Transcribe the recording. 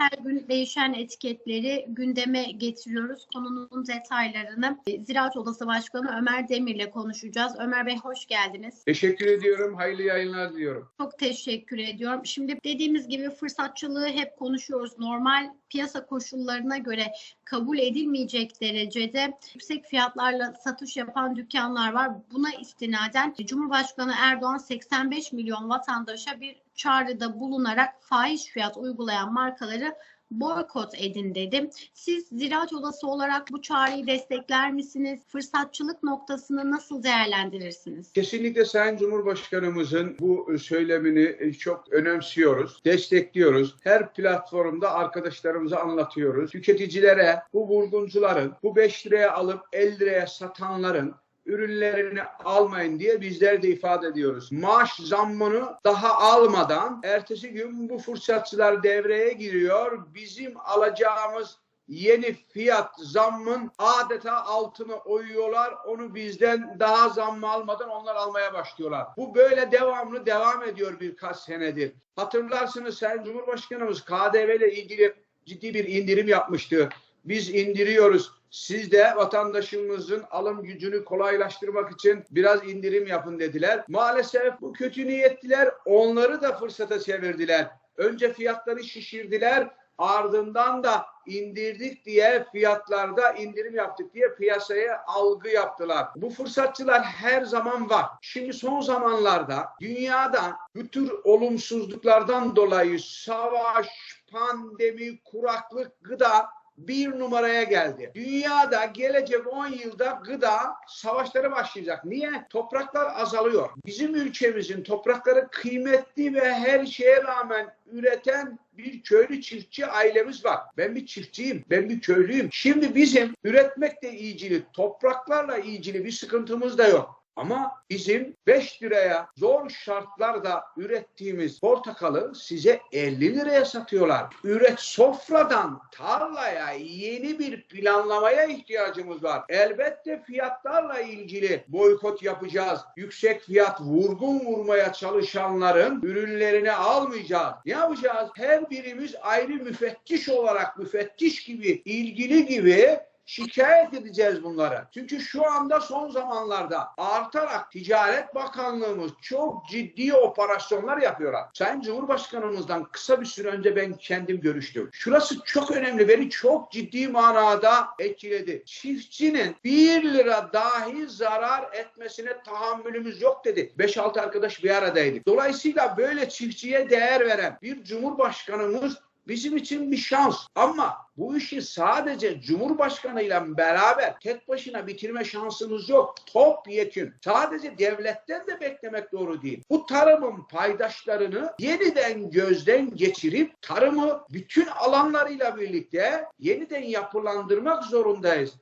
Her gün değişen etiketleri gündeme getiriyoruz. Konunun detaylarını Ziraat Odası Başkanı Ömer Demir'le konuşacağız. Ömer Bey hoş geldiniz. Teşekkür ediyorum. Hayırlı yayınlar diliyorum. Çok teşekkür ediyorum. Şimdi dediğimiz gibi fırsatçılığı hep konuşuyoruz. Normal piyasa koşullarına göre kabul edilmeyecek derecede yüksek fiyatlarla satış yapan dükkanlar var. Buna istinaden Cumhurbaşkanı Erdoğan 85 milyon vatandaşa bir çağrıda bulunarak fahiş fiyat uygulayan markaları boykot edin dedi. Siz Ziraat Odası olarak bu çağrıyı destekler misiniz? Fırsatçılık noktasını nasıl değerlendirirsiniz? Kesinlikle Sayın Cumhurbaşkanımızın bu söylemini çok önemsiyoruz, destekliyoruz. Her platformda arkadaşlarımıza anlatıyoruz. Tüketicilere, bu vurguncuların, bu 5 liraya alıp 50 liraya satanların ürünlerini almayın diye bizler de ifade ediyoruz. Maaş zammını daha almadan ertesi gün bu fırsatçılar devreye giriyor. Bizim alacağımız yeni fiyat zammın adeta altını oyuyorlar. Onu bizden daha zammı almadan onlar almaya başlıyorlar. Bu böyle devamlı devam ediyor birkaç senedir. Hatırlarsınız Sayın Cumhurbaşkanımız KDV ile ilgili ciddi bir indirim yapmıştı. Biz indiriyoruz. Siz de vatandaşımızın alım gücünü kolaylaştırmak için biraz indirim yapın dediler. Maalesef bu kötü niyetliler onları da fırsata çevirdiler. Önce fiyatları şişirdiler. Ardından da indirdik diye fiyatlarda indirim yaptık diye piyasaya algı yaptılar. Bu fırsatçılar her zaman var. Şimdi son zamanlarda dünyada bu tür olumsuzluklardan dolayı savaş, pandemi, kuraklık, gıda bir numaraya geldi. Dünyada gelecek 10 yılda gıda savaşları başlayacak. Niye? Topraklar azalıyor. Bizim ülkemizin toprakları kıymetli ve her şeye rağmen üreten bir köylü çiftçi ailemiz var. Ben bir çiftçiyim, ben bir köylüyüm. Şimdi bizim üretmekle ilgili, topraklarla ilgili bir sıkıntımız da yok. Ama bizim 5 liraya zor şartlarda ürettiğimiz portakalı size 50 liraya satıyorlar. Üret sofradan tarlaya yeni bir planlamaya ihtiyacımız var. Elbette fiyatlarla ilgili boykot yapacağız. Yüksek fiyat vurgun vurmaya çalışanların ürünlerini almayacağız. Ne yapacağız? Her birimiz ayrı müfettiş olarak müfettiş gibi, ilgili gibi şikayet edeceğiz bunlara. Çünkü şu anda son zamanlarda artarak Ticaret Bakanlığımız çok ciddi operasyonlar yapıyorlar. Sayın Cumhurbaşkanımızdan kısa bir süre önce ben kendim görüştüm. Şurası çok önemli. Beni çok ciddi manada etkiledi. Çiftçinin 1 lira dahi zarar etmesine tahammülümüz yok dedi. 5-6 arkadaş bir aradaydık. Dolayısıyla böyle çiftçiye değer veren bir cumhurbaşkanımız bizim için bir şans. Ama bu işi sadece Cumhurbaşkanı ile beraber tek başına bitirme şansımız yok. Top yekün. Sadece devletten de beklemek doğru değil. Bu tarımın paydaşlarını yeniden gözden geçirip tarımı bütün alanlarıyla birlikte yeniden yapılandırmak zorundayız.